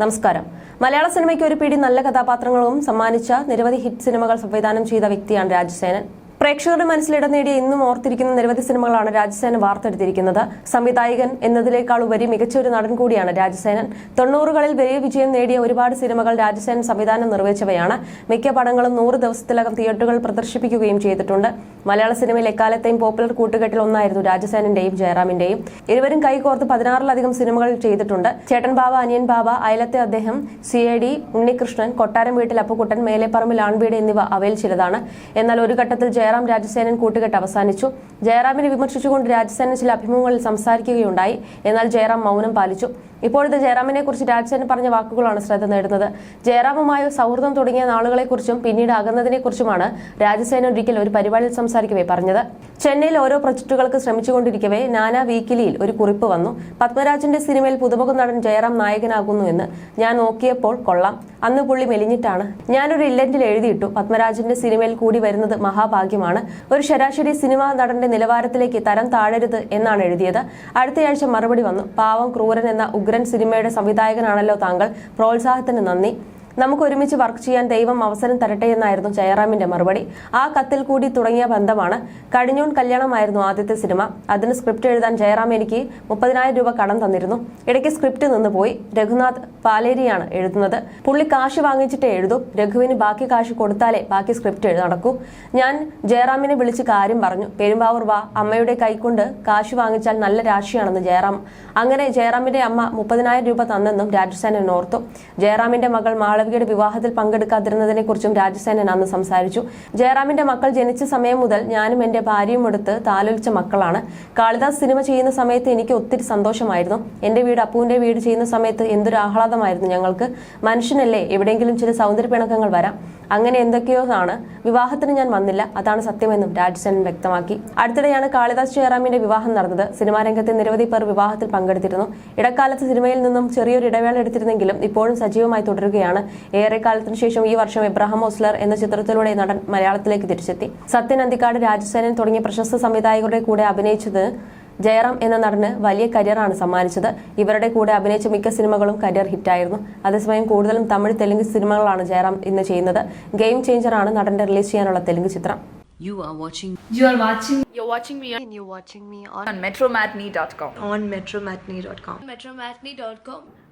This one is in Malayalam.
നമസ്കാരം. മലയാള സിനിമയ്ക്ക് ഒരു പിടി നല്ല കഥാപാത്രങ്ങളും സമ്മാനിച്ച നിരവധി ഹിറ്റ് സിനിമകൾ സംവിധാനം ചെയ്ത വ്യക്തിയാണ് രാജസേനൻ. പ്രേക്ഷകരുടെ മനസ്സിലിടം നേടിയ ഇന്നും ഓർത്തിരിക്കുന്ന നിരവധി സിനിമകളാണ് രാജസേനൻ വാർത്തെടുത്തിരിക്കുന്നത്. സംവിധായകൻ എന്നതിനേക്കാൾ ഉപരി മികച്ച ഒരു നടൻ കൂടിയാണ് രാജസേനൻ. തൊണ്ണൂറുകളിൽ വലിയ വിജയം നേടിയ ഒരുപാട് സിനിമകൾ രാജസേനൻ സംവിധാനം നിർവഹിച്ചവയാണ്. മിക്ക പടങ്ങളും നൂറ് ദിവസത്തിലകം തിയേറ്ററുകൾ പ്രദർശിപ്പിക്കുകയും ചെയ്തിട്ടുണ്ട്. മലയാള സിനിമയിൽ എക്കാലത്തെയും പോപ്പുലർ കൂട്ടുകെട്ടിൽ ഒന്നായിരുന്നു രാജസേനന്റെയും ജയറാമിന്റെയും. ഇരുവരും കൈകോർത്ത് പതിനാറിലധികം സിനിമകൾ ചെയ്തിട്ടുണ്ട്. ചേട്ടൻ ബാബ അനിയൻ ബാബ അയലത്തെ അദ്ദേഹം സി എ ഡി ഉണ്ണികൃഷ്ണൻ കൊട്ടാരം വീട്ടിൽ അപ്പുക്കുട്ടൻ മേലെപ്പറമ്പിൽ ആൺവീട് എന്നിവ അവയിൽ ചിലതാണ്. എന്നാൽ ഒരു ഘട്ടത്തിൽ ജയറാം രാജസേനൻ കൂട്ടുകെട്ട് അവസാനിച്ചു. ജയറാമിനെ വിമർശിച്ചുകൊണ്ട് രാജസേനൻ ചില അഭിമുഖങ്ങളിൽ സംസാരിക്കുകയുണ്ടായി. എന്നാൽ ജയറാം മൗനം പാലിച്ചു. ഇപ്പോഴത്തെ ജയറാമിനെ കുറിച്ച് രാജസേനൻ പറഞ്ഞ വാക്കുകളാണ് ശ്രദ്ധ നേടുന്നത്. ജയറാമുമായി സൗഹൃദം തുടങ്ങിയ നാളുകളെക്കുറിച്ചും പിന്നീട് അകന്നതിനെക്കുറിച്ചുമാണ് രാജസേന ഒരിക്കൽ ഒരു പരിപാടിയിൽ സംസാരിക്കവേ പറഞ്ഞത്. ചെന്നൈയിൽ ഓരോ പ്രൊജക്ടുകൾക്ക് ശ്രമിച്ചുകൊണ്ടിരിക്കവേ നാനാ വീക്കിലിയിൽ ഒരു കുറിപ്പ് വന്നു. പത്മരാജന്റെ സിനിമയിൽ പുതുമുഖ നടൻ ജയറാം നായകനാകുന്നു എന്ന് ഞാൻ നോക്കിയപ്പോൾ കൊള്ളാം. അന്ന് പുള്ളി മെലിഞ്ഞിട്ടാണ്. ഞാനൊരു ഇല്ലന്റിൽ എഴുതിയിട്ടു പത്മരാജന്റെ സിനിമയിൽ കൂടി വരുന്നത് മഹാഭാഗ്യമാണ്. ഒരു ശരാശരി സിനിമാ നടന്റെ നിലവാരത്തിലേക്ക് തരം താഴരുത് എന്നാണ് എഴുതിയത്. അടുത്തയാഴ്ച മറുപടി വന്നു. പാവം ക്രൂരൻ എന്ന ഉഗ്രൻ സിനിമയുടെ സംവിധായകനാണല്ലോ താങ്കൾ. പ്രോത്സാഹത്തിന് നന്ദി. നമുക്ക് ഒരുമിച്ച് വർക്ക് ചെയ്യാൻ ദൈവം അവസരം തരട്ടെ എന്നായിരുന്നു ജയറാമിന്റെ മറുപടി. ആ കത്തിൽ കൂടി തുടങ്ങിയ ബന്ധമാണ് കടിഞ്ഞൂൺ കല്യാണമായിരുന്നു ആദ്യത്തെ സിനിമ. അതിന് സ്ക്രിപ്റ്റ് എഴുതാൻ ജയറാം എനിക്ക് മുപ്പതിനായിരം രൂപ കടം തന്നിരുന്നു. ഇടയ്ക്ക് സ്ക്രിപ്റ്റ് നിന്ന് പോയി രഘുനാഥ് പാലേരിയാണ് എഴുതുന്നത്. പുള്ളി കാശ് വാങ്ങിച്ചിട്ടേ എഴുതൂ. രഘുവിന് ബാക്കി കാശ് കൊടുത്താലേ ബാക്കി സ്ക്രിപ്റ്റ് എഴുതി നടക്കൂ. ഞാൻ ജയറാമിനെ വിളിച്ച് കാര്യം പറഞ്ഞു. പെരുമ്പാവൂർ വാ അമ്മയുടെ കൈക്കൊണ്ട് കാശ് വാങ്ങിച്ചാൽ നല്ല രാശിയാണെന്ന് ജയറാം. അങ്ങനെ ജയറാമിന്റെ അമ്മ മുപ്പതിനായിരം രൂപ തന്നെന്നും രാജസേനൻ ഓർത്തു. ജയറാമിന്റെ മകൾ മാളവികയുടെ വിവാഹത്തിൽ പങ്കെടുക്കാതിരുന്നതിനെ കുറിച്ചും രാജസേനൻ അന്ന് സംസാരിച്ചു. ജയറാമിന്റെ മക്കൾ ജനിച്ച സമയം മുതൽ ഞാനും എന്റെ ഭാര്യയും എടുത്ത് താലോലിച്ച മക്കളാണ്. കാളിദാസ് സിനിമ ചെയ്യുന്ന സമയത്ത് എനിക്ക് ഒത്തിരി സന്തോഷമായിരുന്നു. എന്റെ വീട് അപ്പുവിന്റെ വീട് ചെയ്യുന്ന സമയത്ത് എന്തൊരു ആഹ്ലാദമായിരുന്നു ഞങ്ങൾക്ക്. മനുഷ്യനല്ലേ എവിടെയെങ്കിലും ചില സൗന്ദര്യ പിണക്കങ്ങൾ വരാം. അങ്ങനെ എന്തൊക്കെയോ ആണ്. വിവാഹത്തിന് ഞാൻ വന്നില്ല. അതാണ് സത്യമെന്നും രാജസേനൻ വ്യക്തമാക്കി. അടുത്തിടെയാണ് കാളിദാസ് ജയറാമിന്റെ വിവാഹം നടന്നത്. സിനിമാ രംഗത്തെ നിരവധി പേർ വിവാഹത്തിൽ പങ്കെടുത്തിരുന്നു. ഇടക്കാലത്ത് സിനിമയിൽ നിന്നും ചെറിയൊരു ഇടവേള എടുത്തിരുന്നെങ്കിലും ഇപ്പോഴും സജീവമായി തുടരുകയാണ്. ഏറെ കാലത്തിനു ശേഷം ഈ വർഷം എബ്രഹാം ഓസ്ലർ എന്ന ചിത്രത്തിലൂടെ നടൻ മലയാളത്തിലേക്ക് തിരിച്ചെത്തി സത്യൻ അന്തിക്കാട് രാജസേനൻ തുടങ്ങിയ പ്രശസ്ത സംവിധായകരുടെ കൂടെ അഭിനയിച്ചത് ജയറാം എന്ന നടന് വലിയ കരിയറാണ് സമ്മാനിച്ചത് ഇവരുടെ കൂടെ അഭിനയിച്ച മിക്ക സിനിമകളും കരിയർ ഹിറ്റായിരുന്നു അതേസമയം കൂടുതലും തമിഴ് തെലുങ്ക് സിനിമകളാണ് ജയറാം ഇന്ന് ചെയ്യുന്നത് ഗെയിം ചേഞ്ചർ ആണ് നടന്റെ റിലീസ് ചെയ്യാനുള്ള തെലുങ്ക് ചിത്രം You are watching You are watching You're watching me on, and you're watching me on, on metromatney.com. on metromatney.com. metromatney.com.